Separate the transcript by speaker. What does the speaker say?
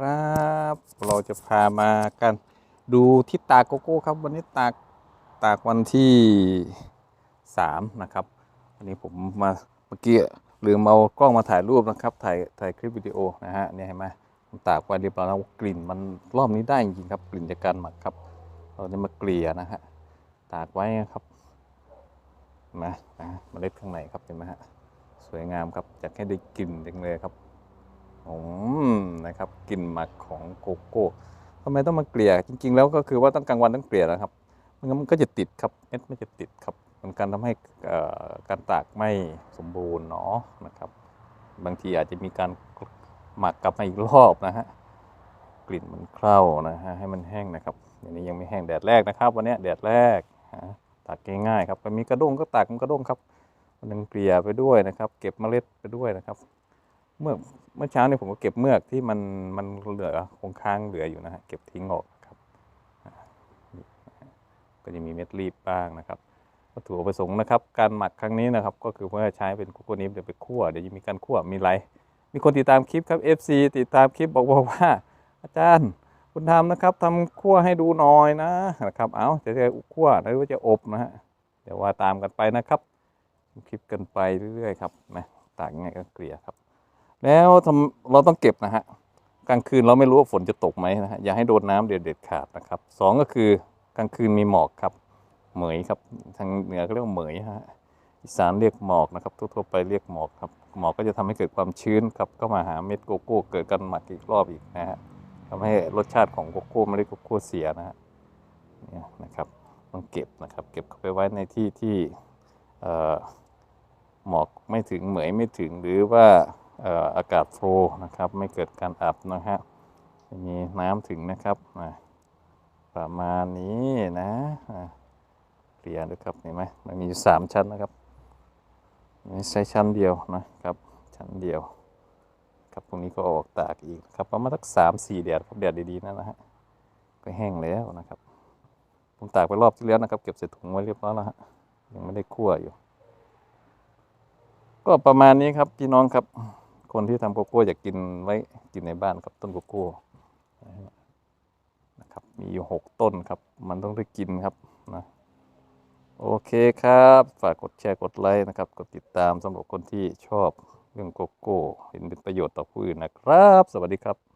Speaker 1: ครับ เราจะพามากันดูที่ตากโกโก้ครับ วันนี้ตากตากวันที่สามนะครับวันนี้ผมมาเมื่อกี้ลืมเอากล้องมาถ่ายรูปนะครับ ถ่ายถ่ายคลิปวิดีโอนะฮะเนี่ยเห็นไหมตากไว้เรียบร้อยแล้วกลิ่นมันรอบนี้ได้จริงครับ กลิ่นจากการหมักครับ เราจะมาเกลี่ยนะฮะตากไว้ครับนไหมนะเมล็ดข้างในครับเห็นไหมฮะสวยงามครับอยากให้ได้กลิ่นจังเลยครับ อืมนะครับกลิ่นหมักของโกโก้ทำไมต้องมาเกลี่ยจริง ๆ แล้วก็คือว่าต้องกลางวันต้องเกลี่ยนะครับไมันงั้นมันก็จะติดครับเม็ดไม่จะติดครับมันการทำให้การตากไม่สมบูรณ์เนาะนะครับ บางทีอาจจะมีการหมักกลับมาอีกรอบนะฮะกลิ่นมันเข้านะฮะให้มันแห้งนะครับอย่างนี้ยังไม่แห้งแดดแรกนะครับ วันนี้แดดแรกตากง่ายๆครับมีกระด้งก็ตากมันกระด้งครับมันนึงเกลี่ยไปด้วยนะครับ เก็บเมล็ดไปด้วยนะครับ เมื่อเมื่อเช้าเนี่ยผมก็เก็บเมือกที่มันมันเหลือคงค้างเหลืออยู่นะฮะเก็บทิ้งออกครับก็จะมีเม็ดรีบบ้างนะครับวัตถุประสงค์นะครับ การหมักครั้งนี้นะครับ ก็คือเพื่อใช้เป็นโกโก้นิฟเดี๋ยวไปคั่วเดี๋ยวจะมีการคั่วมีไรมีคนติดตามคลิปครับ FC ติดตามคลิปบอกบอกว่า อาจารย์คุณทำนะครับทำคั่วให้ดูหน่อยนะนะครับ เอาจะจะคั่วหรือว่าจะอบนะฮะเดี๋ยวว่าตามกันไปนะครับ คลิปกันไปเรื่อยๆครับนะตากยังไงก็เกลี่ยครับ แล้วทำเราต้องเก็บนะฮะกลางคืนเราไม่รู้ว่าฝนจะตกไหมนะฮะอย่าให้โดนน้ำเด็ดเด็ดขาดนะครับสองก็คือกลางคืนมีหมอกครับ เหมยครับทางเหนือก็เรียกว่าเหมยฮะอีสานเรียกหมอกนะครับทั่วๆไปเรียกหมอกครับหมอกก็จะทำให้เกิดความชื้นครับก็มาหาเม็ดโกโก้เกิดการหมักอีกรอบอีกนะฮะทำให้รสชาติของโกโก้เมล็ดโกโก้เสียนะฮะเนี่ยนะครับต้องเก็บนะครับ เก็บเข้าไปไว้ในที่ที่หมอกไม่ถึงเหมยไม่ถึงหรือว่า อากาศโฟล์นะครับ ไม่เกิดการอับนะฮะมีน้ำถึงนะครับประมาณนี้นะเกลี่ยด้วยครับเห็นไหมมันมีสามชั้นนะครับไม่ใช่ชั้นเดียวนะครับ ชั้นเดียว ครับตรงนี้ก็ออกตากอีกครับประมาณสักสามสี่แดดครับแดดดีๆนะนะฮะก็แห้งแล้วนะครับ ผมตากไปรอบที่แล้วนะครับ เก็บใส่ถุงไว้เรียบร้อยแล้วฮะยังไม่ได้คั่วอยู่ ก็ประมาณนี้ครับพี่น้องครับ คนที่ทำโกโก้อยากกินไว้กินในบ้านครับต้นโกโก้นะครับมีอยู่หกต้นครับ มันต้องได้กินครับนะโอเคครับ ฝากกดแชร์กดไลค์นะครับ กดติดตามสำหรับคนที่ชอบเรื่องโกโก้ เห็นเป็นประโยชน์ต่อผู้อื่นนะครับ สวัสดีครับ